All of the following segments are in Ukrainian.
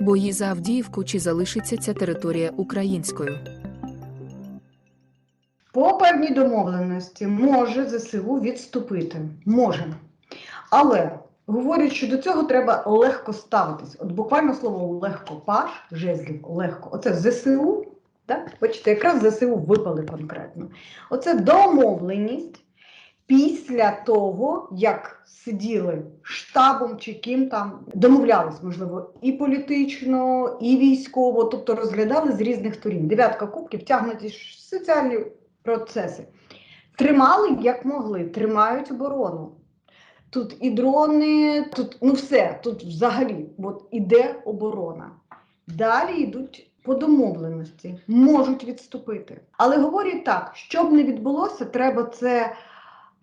Бої за Авдіївку чи залишиться ця територія українською? По певній домовленості може ЗСУ відступити. Може. Але говорять, що до цього треба легко ставитись. От буквально слово легко паш, жезлів, легко. Оце ЗСУ, так? Бачите, якраз ЗСУ випали конкретно. Оце домовленість після того, як сиділи штабом чи ким там, домовлялись, можливо, і політично, і військово, тобто розглядали з різних сторін. Дев'ятка кубків тягнуті соціальні процеси. Тримали як могли, тримають оборону. Тут і дрони, тут ну все, тут взагалі от іде оборона. Далі йдуть по домовленості, можуть відступити. Але говорять так, щоб не відбулося, треба це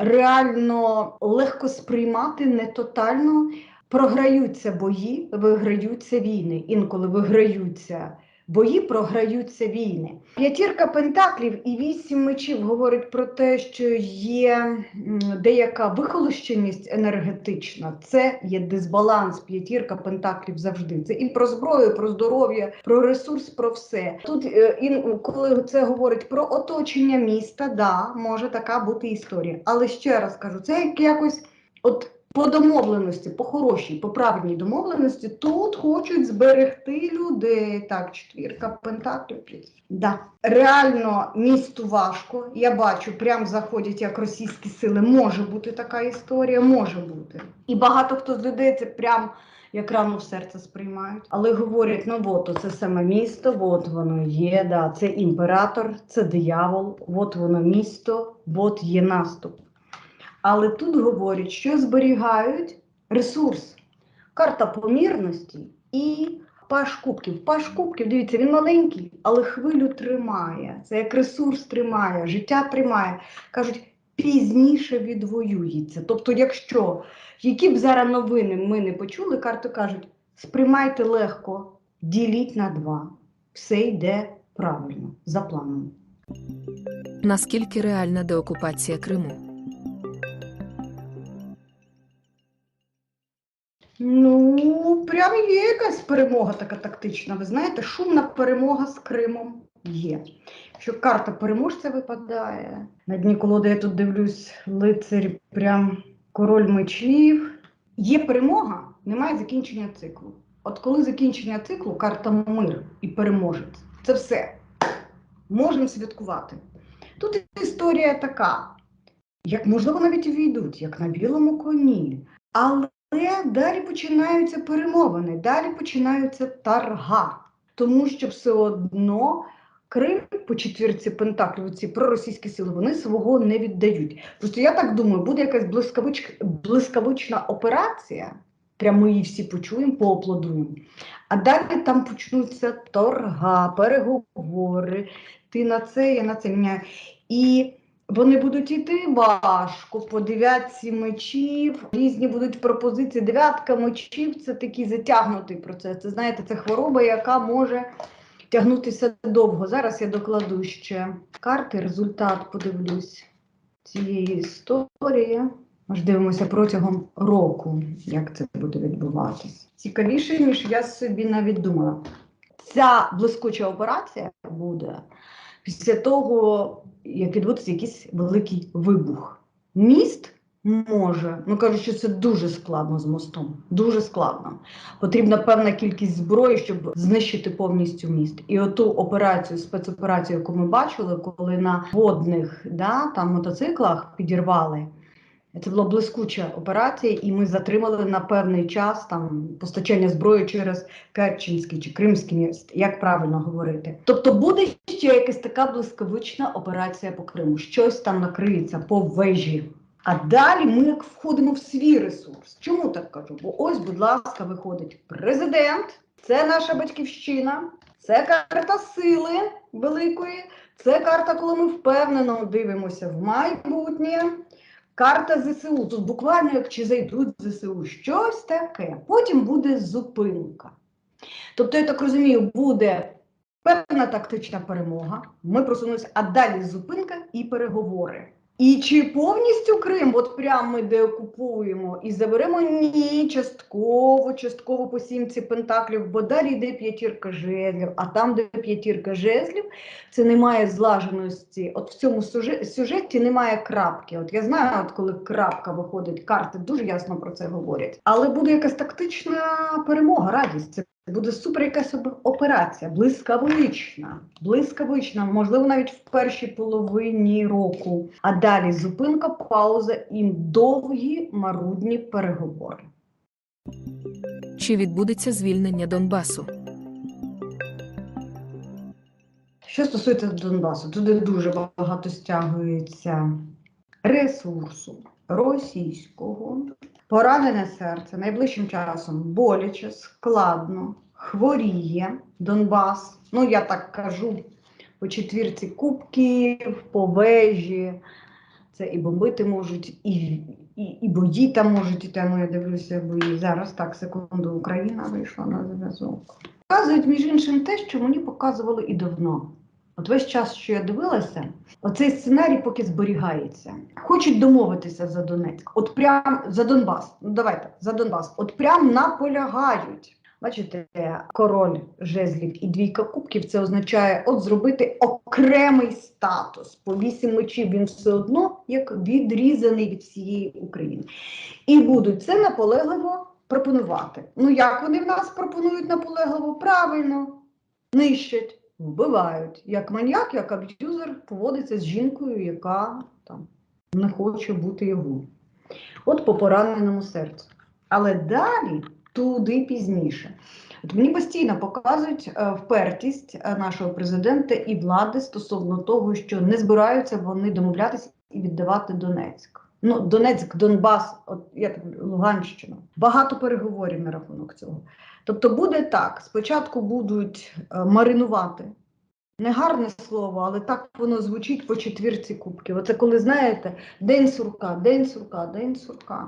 реально легко сприймати, не тотально. Програються бої, виграються війни. Інколи виграються бої, програються війни. П'ятірка пентаклів і вісім мечів говорить про те, що є деяка вихолощеність енергетична. Це є дисбаланс. П'ятірка пентаклів завжди. Це і про зброю, про здоров'я, про ресурс, про все. Тут е, ін- коли це говорить про оточення міста, да, може така бути історія. Але ще раз кажу, це як якось от. По домовленості, по хорошій, по правильній домовленості, тут хочуть зберегти людей. Так, четвірка пентаклів. Да. Реально місту важко. Я бачу, прям заходять як російські сили. Може бути така історія, може бути. І багато хто з людей це прям як рану в серце сприймають. Але говорять: ну от це саме місто, от воно є. Да, це імператор, це диявол, от воно місто, от є наступ. Але тут говорять, що зберігають ресурс, карта помірності і паш кубків. Паш кубків, дивіться, він маленький, але хвилю тримає. Це як ресурс тримає, життя тримає. Кажуть, пізніше відвоюється. Тобто, якщо які б зараз новини ми не почули, карти кажуть, сприймайте легко, діліть на два. Все йде правильно, за планом. Наскільки реальна деокупація Криму? Ну, прям є якась перемога така тактична. Ви знаєте, шумна перемога з Кримом є. Що карта переможця випадає. На дні колоди я тут дивлюсь, лицарь, прям король мечів. Є перемога, немає закінчення циклу. От коли закінчення циклу, карта мир і переможець. Це все. Можемо святкувати. Тут історія така, як можливо навіть увійдуть, як на білому коні. Але але далі починаються перемовини, далі починаються тарга, тому що все одно Крим по четвірці Пентаклів, ці проросійські сили, вони свого не віддають. Просто я так думаю, буде якась блискавич... блискавична операція. Прямо її всі почуємо, поаплодуємо. А далі там почнуться торга, переговори. Ти на це, я на це міняю. І вони будуть йти важко по дев'ятці мечів, різні будуть пропозиції. Дев'ятка мечів це такий затягнутий процес. Це знаєте, це хвороба, яка може тягнутися довго. Зараз я докладу ще карти, результат подивлюсь цієї історії. Аж дивимося протягом року, як це буде відбуватись. Цікавіше, ніж я собі навіть думала. Ця блискуча операція буде після того, як відбудеться якийсь великий вибух. Міст може, ну кажуть, що це дуже складно з мостом. Дуже складно. Потрібна певна кількість зброї, щоб знищити повністю міст. І оту операцію, спецоперацію, яку ми бачили, коли на водних да, там, мотоциклах підірвали. Це була блискуча операція, і ми затримали на певний час там постачання зброї через Керченський чи Кримський міст, як правильно говорити. Тобто буде ще якась така блискавична операція по Криму, щось там накриється по вежі. А далі ми як входимо в свій ресурс. Чому так кажу? Бо ось, будь ласка, виходить президент, це наша батьківщина, це карта сили великої, це карта, коли ми впевнено дивимося в майбутнє. Карта ЗСУ. Тут буквально як чи зайдуть ЗСУ, щось таке. Потім буде зупинка. Тобто, я так розумію, буде певна тактична перемога. Ми просунулися, а далі зупинка і переговори. І чи повністю Крим, от прямо ми деокупуємо і заберемо ні, частково, частково по сімці пентаклів, бо далі йде п'ятірка жезлів, а там, де п'ятірка жезлів, це немає злаженості. От в цьому сюжеті немає крапки. От я знаю, от коли крапка виходить, карти дуже ясно про це говорять. Але буде якась тактична перемога, радість. Це буде супер якась операція, блискавична, блискавична, можливо, навіть в першій половині року. А далі зупинка, пауза і довгі марудні переговори. Чи відбудеться звільнення Донбасу? Що стосується Донбасу, туди дуже багато стягується ресурсу російського, поранене серце найближчим часом боляче, складно, хворіє Донбас. Ну, я так кажу, по четвірці кубків, по вежі. Це і бомбити можуть, і, і, і бої там можуть іти. Ну, я дивлюся бої. Зараз так, секунду, Україна вийшла на зв'язок. Показують, між іншим, те, що мені показували і давно. От весь час, що я дивилася, оцей сценарій поки зберігається. Хочуть домовитися за Донецьк, от прям за Донбас. Ну давайте за Донбас. От прям наполягають. Бачите, король жезлів і двійка кубків це означає от зробити окремий статус. По вісім мечів він все одно як відрізаний від всієї України. І будуть це наполегливо пропонувати. Ну як вони в нас пропонують наполегливо? Правильно, нищать, вбивають. Як маньяк, як аб'юзер поводиться з жінкою, яка там не хоче бути його. От по пораненому серцю. Але далі туди пізніше. От мені постійно показують е, впертість е, нашого президента і влади стосовно того, що не збираються вони домовлятися і віддавати Донецьк. Ну, Донецьк, Донбас, от я Луганщина. Багато переговорів на рахунок цього. Тобто буде так: спочатку будуть е, маринувати. Не гарне слово, але так воно звучить по четвірці кубків. Оце коли знаєте, день сурка, день сурка, день сурка.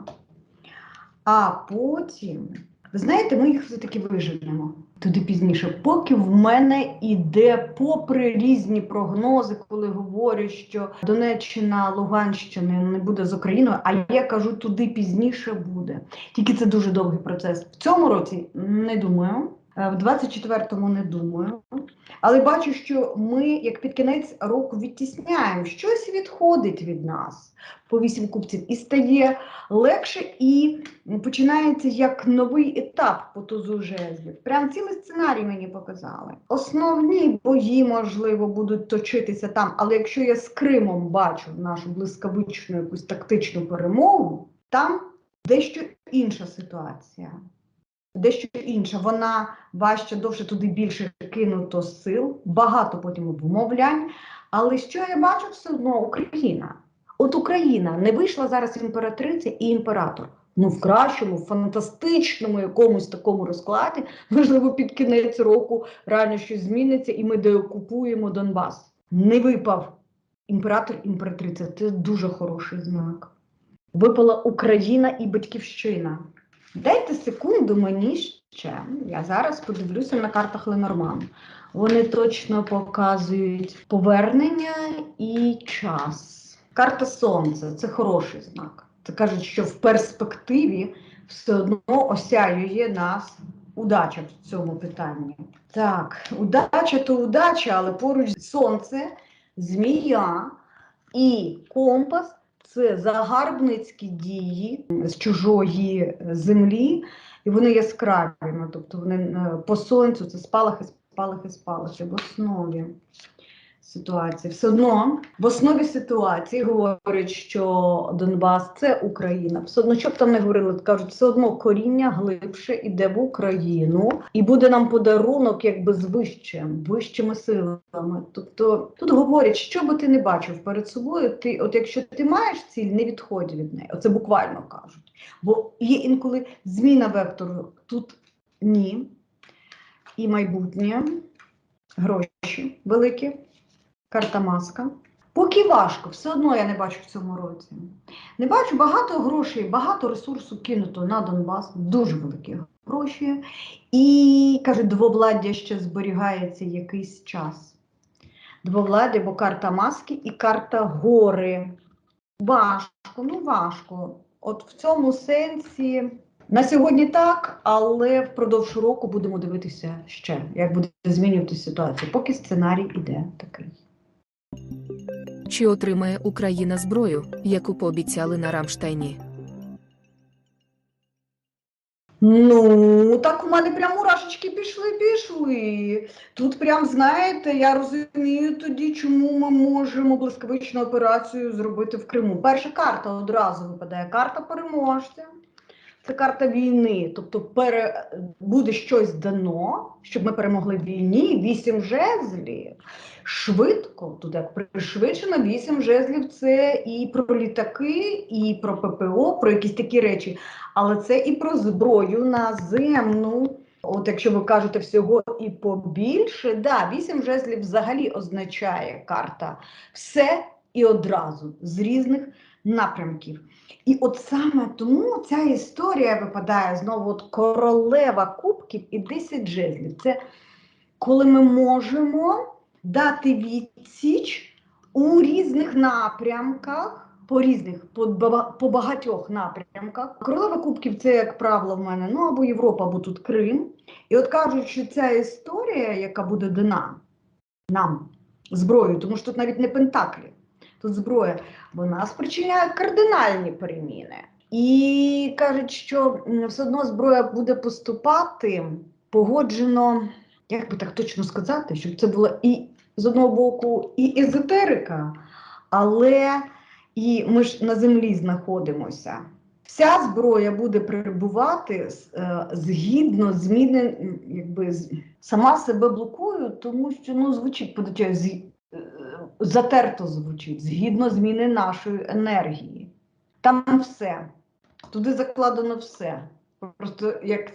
А потім, ви знаєте, ми їх все-таки виженемо туди пізніше. Поки в мене іде, попри різні прогнози, коли говорять, що Донеччина, Луганщина не буде з Україною, а я кажу, туди пізніше буде. Тільки це дуже довгий процес. В цьому році не думаю. Е, В 24-му не думаю. Але бачу, що ми, як під кінець року, відтісняємо, щось відходить від нас по вісім купців і стає легше, і починається як новий етап по тузу жезлів. Прям цілий сценарій мені показали. Основні бої, можливо, будуть точитися там, але якщо я з Кримом бачу нашу блискавичну якусь тактичну перемогу, там дещо інша ситуація. Дещо інша, вона важче, довше туди більше кинуто сил, багато потім обмовлянь. Але що я бачу все одно Україна? От Україна не вийшла зараз імператриця і імператор. Ну, в кращому, фантастичному якомусь такому розкладі, можливо, під кінець року реально щось зміниться, і ми деокупуємо Донбас. Не випав імператор, імператриця. Це дуже хороший знак. Випала Україна і батьківщина. Дайте секунду мені ще. Я зараз подивлюся на картах Ленорман. Вони точно показують повернення і час. Карта Сонця це хороший знак. Це кажуть, що в перспективі все одно осяює нас удача в цьому питанні. Так, удача то удача, але поруч сонце, змія і компас це загарбницькі дії з чужої землі, і вони яскраві. Ну, тобто вони е, по сонцю це спалахи, спалахи, спалахи в основі ситуації. Все одно в основі ситуації говорять, що Донбас це Україна. Все одно, що б там не говорили, кажуть, все одно коріння глибше іде в Україну, і буде нам подарунок якби з вищим, вищими силами. Тобто тут говорять, що би ти не бачив перед собою, ти, от якщо ти маєш ціль, не відходь від неї. Оце буквально кажуть. Бо є інколи зміна вектору. Тут ні. І майбутнє, гроші великі, карта маска. Поки важко, все одно я не бачу в цьому році. Не бачу багато грошей, багато ресурсу кинуто на Донбас, дуже великі гроші. І кажуть, двовладдя ще зберігається якийсь час. Двовладдя, бо карта маски і карта гори. Важко, ну важко. От в цьому сенсі на сьогодні так, але впродовж року будемо дивитися ще, як буде змінюватися ситуація. Поки сценарій іде такий. Чи отримає Україна зброю, яку пообіцяли на Рамштайні? Ну, так у мене прям мурашечки пішли, пішли. Тут прям, знаєте, я розумію тоді, чому ми можемо блискавичну операцію зробити в Криму. Перша карта одразу випадає. Карта переможця. Це карта війни. Тобто пере... буде щось дано, щоб ми перемогли в війні. Вісім жезлів. Швидко, тут пришвидшено, вісім жезлів це і про літаки, і про ППО, про якісь такі речі. Але це і про зброю наземну. От якщо ви кажете всього і побільше, да, вісім жезлів взагалі означає карта все і одразу з різних напрямків. І от саме тому ця історія випадає знову от королева кубків і 10 жезлів. Це коли ми можемо дати відсіч у різних напрямках. По різних, по, по багатьох напрямках. Королева Кубків це, як правило, в мене ну або Європа, або тут Крим. І от кажуть, що ця історія, яка буде дана нам зброєю, тому що тут навіть не пентаклі, тут зброя, вона спричиняє кардинальні переміни. І кажуть, що все одно зброя буде поступати погоджено, як би так точно сказати, щоб це була і з одного боку і езотерика, але і ми ж на землі знаходимося. Вся зброя буде перебувати е, згідно зміни, якби сама себе блокую, тому що ну звучить е, затерто звучить, згідно зміни нашої енергії. Там все. Туди закладено все. Просто як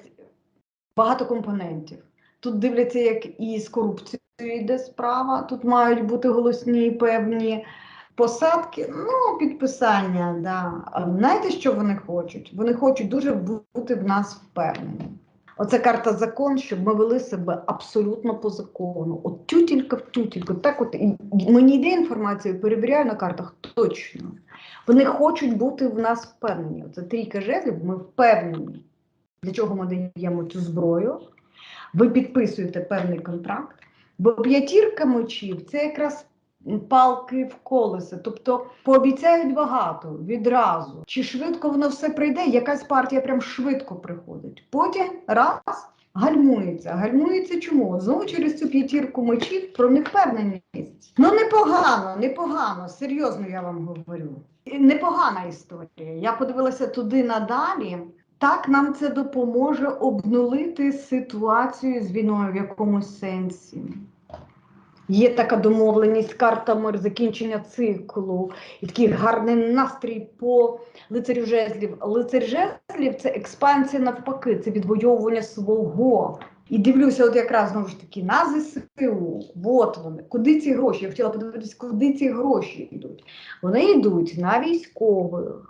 багато компонентів. Тут дивляться, як і з корупцією йде справа. Тут мають бути голосні певні посадки, ну, підписання, да. Знаєте, що вони хочуть? Вони хочуть дуже бути в нас впевнені. Оце карта закон, щоб ми вели себе абсолютно по закону. От тютілька в тютільку. Так от мені йде інформація, перевіряю на картах точно. Вони хочуть бути в нас впевнені. Це трійка жезлів, ми впевнені. Для чого ми даємо цю зброю? Ви підписуєте певний контракт. Бо п'ятірка мечів це якраз палки в колеса. Тобто пообіцяють багато відразу. Чи швидко воно все прийде? Якась партія прям швидко приходить. Потім раз гальмується. Гальмується чому? Знову через цю п'ятірку мечів про невпевненість. Ну непогано, непогано, серйозно я вам говорю. Непогана історія. Я подивилася туди надалі. Так нам це допоможе обнулити ситуацію з війною в якомусь сенсі. Є така домовленість карта мир, закінчення циклу, і такий гарний настрій по лицарю жезлів. Лицар жезлів це експансія навпаки, це відвоювання свого. І дивлюся, от якраз знову ж таки на ЗСУ. От вони. Куди ці гроші? Я хотіла подивитися, куди ці гроші йдуть. Вони йдуть на військових.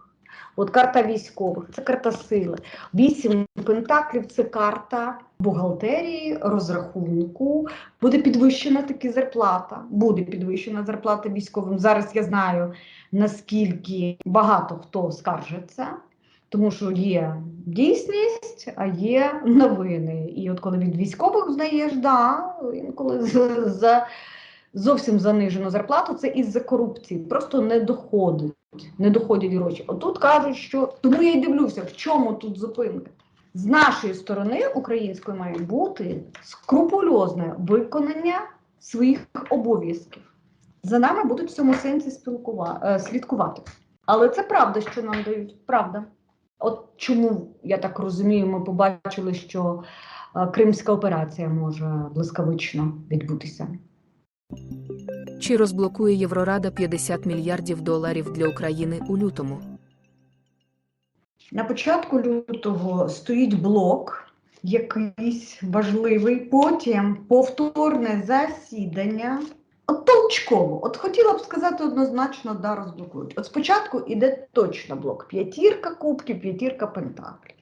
От карта військових, це карта сили. Вісім пентаклів це карта бухгалтерії, розрахунку. Буде підвищена таки зарплата. Буде підвищена зарплата військовим. Зараз я знаю, наскільки багато хто скаржиться, тому що є дійсність, а є новини. І от коли від військових знаєш, да, інколи за зовсім занижену зарплату, це із-за корупції. Просто не доходить. Не доходять гроші. Отут кажуть, що тому я й дивлюся, в чому тут зупинка. З нашої сторони української має бути скрупульозне виконання своїх обов'язків. За нами будуть в цьому сенсі спілкува... е, слідкувати. Але це правда, що нам дають. Правда. От чому я так розумію, ми побачили, що е, кримська операція може блискавично відбутися. Чи розблокує Єврорада 50 мільярдів доларів для України у лютому? На початку лютого стоїть блок, якийсь важливий, потім повторне засідання. От толчково, от хотіла б сказати однозначно, да, розблокують. От спочатку іде точно блок: п'ятірка кубків, п'ятірка пентаклів.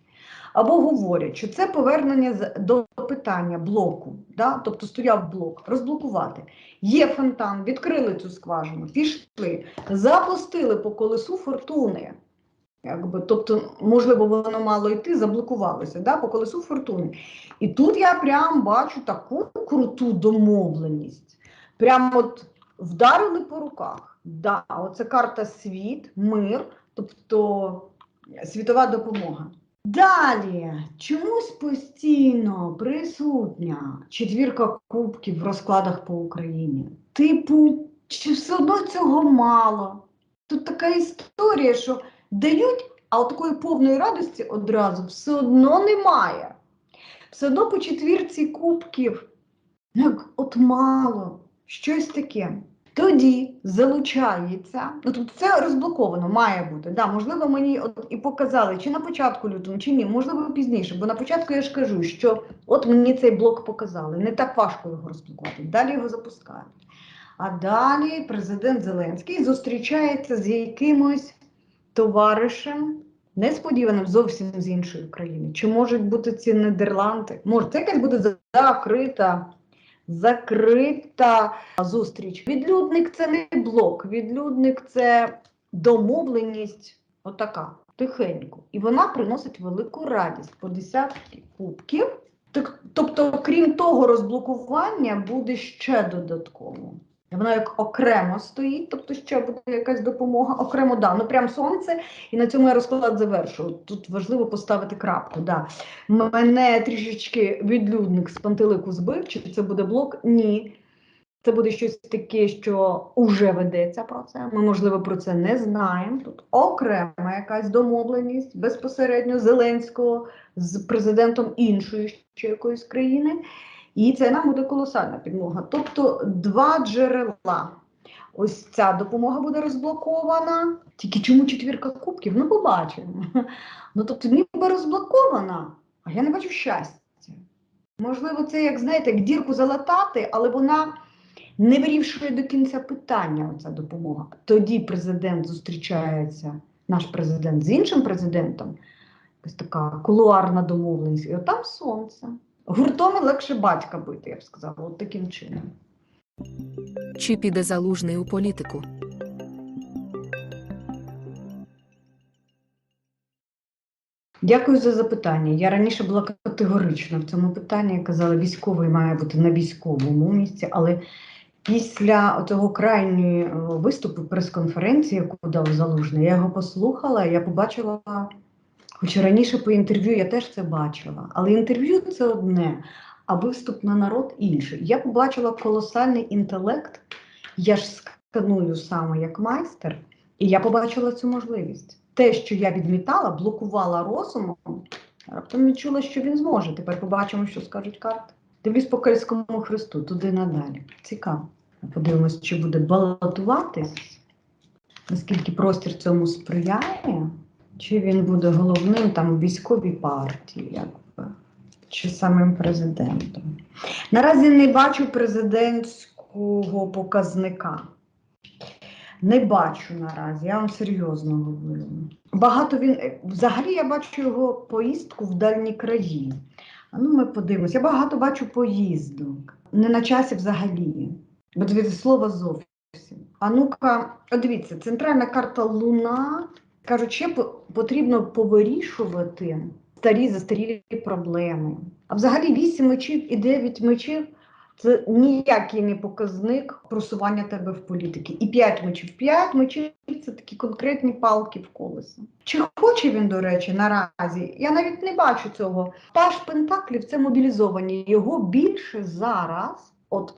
Або говорять, що це повернення до питання блоку, да? тобто стояв блок, розблокувати. Є фонтан, відкрили цю скважину, пішли, запустили по колесу фортуни. Якби, тобто, можливо, воно мало йти, заблокувалося да, по колесу фортуни. І тут я прям бачу таку круту домовленість. Прям от вдарили по руках. Да, оце карта світ, мир, тобто світова допомога. Далі чомусь постійно присутня четвірка кубків в розкладах по Україні. Типу, чи все одно цього мало? Тут така історія, що дають, а от такої повної радості одразу все одно немає. Все одно по четвірці кубків, ну, як от мало, щось таке. Тоді залучається, ну тобто це розблоковано, має бути. Да, можливо, мені от і показали, чи на початку лютого, чи ні, можливо, пізніше. Бо на початку я ж кажу, що от мені цей блок показали. Не так важко його розблокувати. Далі його запускають. А далі президент Зеленський зустрічається з якимось товаришем, несподіваним зовсім з іншої країни. Чи можуть бути ці Нідерланди? Може, це якась буде закрита, закрита зустріч. Відлюдник це не блок, відлюдник це домовленість, отака, тихенько. І вона приносить велику радість по десятки кубків. Тобто, крім того, розблокування буде ще додатково. Воно як окремо стоїть, тобто ще буде якась допомога. Окремо, да, ну прям сонце, і на цьому я розклад завершу. Тут важливо поставити крапку. Да. Мене трішечки відлюдник з пантелику збив, чи це буде блок? Ні. Це буде щось таке, що вже ведеться про це. Ми, можливо, про це не знаємо. Тут окрема якась домовленість безпосередньо Зеленського з президентом іншої ще якоїсь країни. І це нам буде колосальна підмога. Тобто два джерела. Ось ця допомога буде розблокована. Тільки чому четвірка кубків? Ну, побачимо. Ну, тобто, ніби розблокована, а я не бачу щастя. Можливо, це, як знаєте, як дірку залатати, але вона не вирішує до кінця питання. Оця допомога. Тоді президент зустрічається, наш президент з іншим президентом. Якась така кулуарна домовленість. І отам сонце. Гуртом легше батька бити, я б сказала, от таким чином. Чи піде залужний у політику? Дякую за запитання. Я раніше була категорична в цьому питанні. Я казала, військовий має бути на військовому місці, але після цього крайньої е, виступу прес-конференції, яку дав Залужний, я його послухала, я побачила, хоча раніше по інтерв'ю я теж це бачила, але інтерв'ю це одне, а виступ на народ інше. Я побачила колосальний інтелект, я ж сканую саме як майстер, і я побачила цю можливість. Те, що я відмітала, блокувала розумом, раптом відчула, що він зможе. Тепер побачимо, що скажуть карти. Дивлюсь по Кольському Христу, туди надалі. Цікаво. Подивимось, чи буде балотуватись, наскільки простір цьому сприяє, чи він буде головним там військовій партії, якби, чи самим президентом. Наразі не бачу президентського показника. Не бачу наразі, я вам серйозно говорю. Багато він е, взагалі я бачу його поїздку в дальні краї. Ну ми подивимося. Я багато бачу поїздок. Не на часі взагалі. Бо дивіться, слова зовсім. А ну-ка, дивіться, центральна карта Луна. Кажуть, ще потрібно повирішувати старі застарілі проблеми. А взагалі 8 мечів і 9 мечів це ніякий не показник просування тебе в політики. І 5 мечів. 5 мечів це такі конкретні палки в колесо. Чи хоче він, до речі, наразі? Я навіть не бачу цього. Паш Пентаклів це мобілізовані. Його більше зараз, от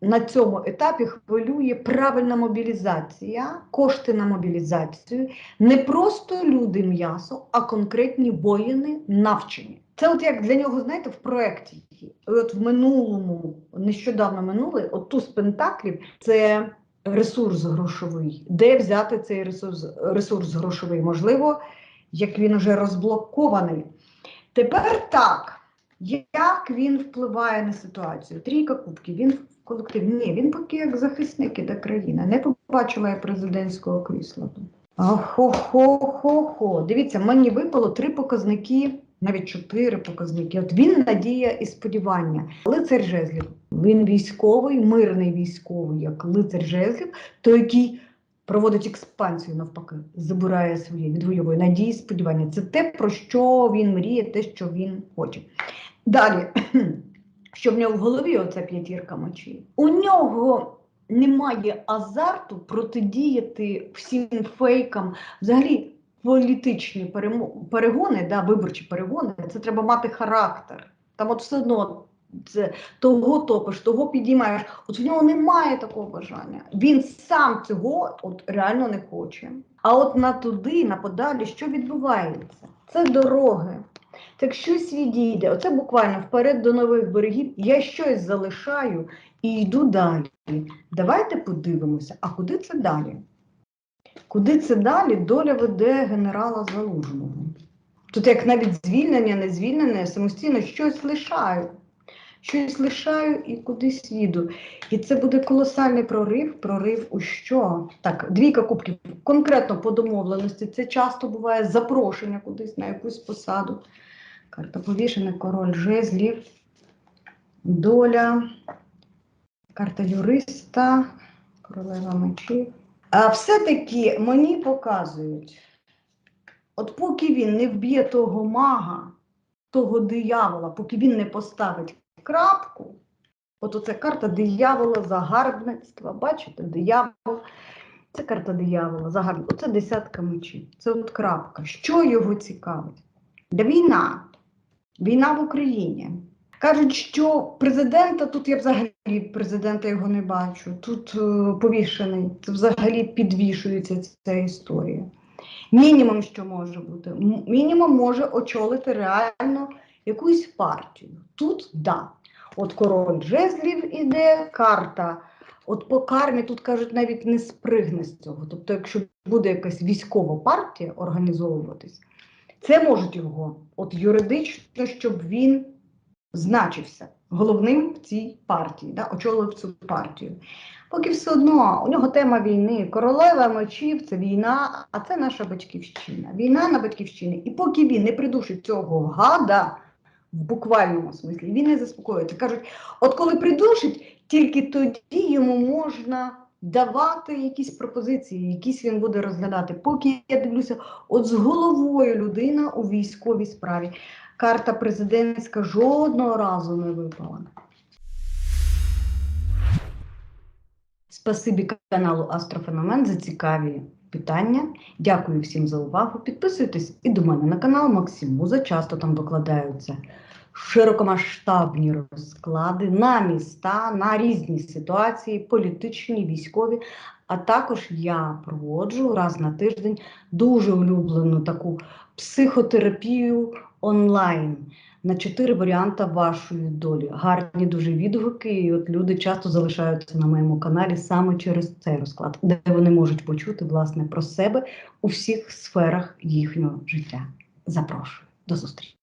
на цьому етапі, хвилює правильна мобілізація, кошти на мобілізацію. Не просто люди м'ясо, а конкретні воїни навчені. Це от як для нього, знаєте, в проєкті. От в минулому, нещодавно минуле, от туз Пентаклів це ресурс грошовий. Де взяти цей ресурс, ресурс грошовий? Можливо, як він вже розблокований. Тепер так. Як він впливає на ситуацію? Трійка кубків, він колектив. Ні, він поки як захисник іде країна. Не побачила я президентського крісла. Хо-хо-хо-хо. Дивіться, мені випало три показники навіть чотири показники. От він надія і сподівання. Лицар жезлів. Він військовий, мирний військовий, як лицар жезлів, той, який проводить експансію навпаки, забирає своє, відвоює надії, сподівання. Це те, про що він мріє, те, що він хоче. Далі, що в нього в голові оця п'ятірка мечів. У нього немає азарту протидіяти всім фейкам, взагалі. Політичні перегони, да, виборчі перегони, це треба мати характер. Там от все одно це того топиш, того підіймаєш. От в нього немає такого бажання. Він сам цього от реально не хоче. А от на туди, на подалі, що відбувається? Це дороги. Так щось відійде. Оце буквально вперед до нових берегів. Я щось залишаю і йду далі. Давайте подивимося, а куди це далі? Куди це далі доля веде генерала Залужного? Тут як навіть звільнення, не звільнення, самостійно щось лишаю. Щось лишаю і кудись їду. І це буде колосальний прорив. Прорив у що? Так, двійка кубків. Конкретно по домовленості. Це часто буває запрошення кудись на якусь посаду. Карта повішена, король жезлів, доля, карта юриста, королева мечів. А все-таки мені показують, от поки він не вб'є того мага, того диявола, поки він не поставить крапку, от оце карта диявола, загарбництва, бачите, диявол. Це карта диявола, загарбництва. Оце десятка мечів. Це от крапка. Що його цікавить? Да війна. Війна в Україні. Кажуть, що президента тут я взагалі президента його не бачу. Тут е, повішений, це взагалі підвішується ця історія. Мінімум, що може бути, мінімум може очолити реально якусь партію. Тут да. От король жезлів іде, карта. От по кармі тут кажуть, навіть не спригне з цього. Тобто, якщо буде якась військова партія організовуватись, це можуть його, от юридично, щоб він значився головним в цій партії, да, очолив цю партію. Поки все одно у нього тема війни, королева мечів це війна, а це наша батьківщина. Війна на батьківщині. І поки він не придушить цього гада в буквальному смислі, він не заспокоїться. Кажуть, от коли придушить, тільки тоді йому можна давати якісь пропозиції, якісь він буде розглядати. Поки я дивлюся, от з головою людина у військовій справі. Карта президентська жодного разу не випала. Спасибі каналу Астрофеномен за цікаві питання. Дякую всім за увагу. Підписуйтесь і до мене на канал Максим Муза. Часто там викладаються широкомасштабні розклади на міста, на різні ситуації, політичні, військові. А також я проводжу раз на тиждень дуже улюблену таку психотерапію онлайн на чотири варіанти вашої долі. Гарні дуже відгуки. І от люди часто залишаються на моєму каналі саме через цей розклад, де вони можуть почути власне про себе у всіх сферах їхнього життя. Запрошую до зустрічі.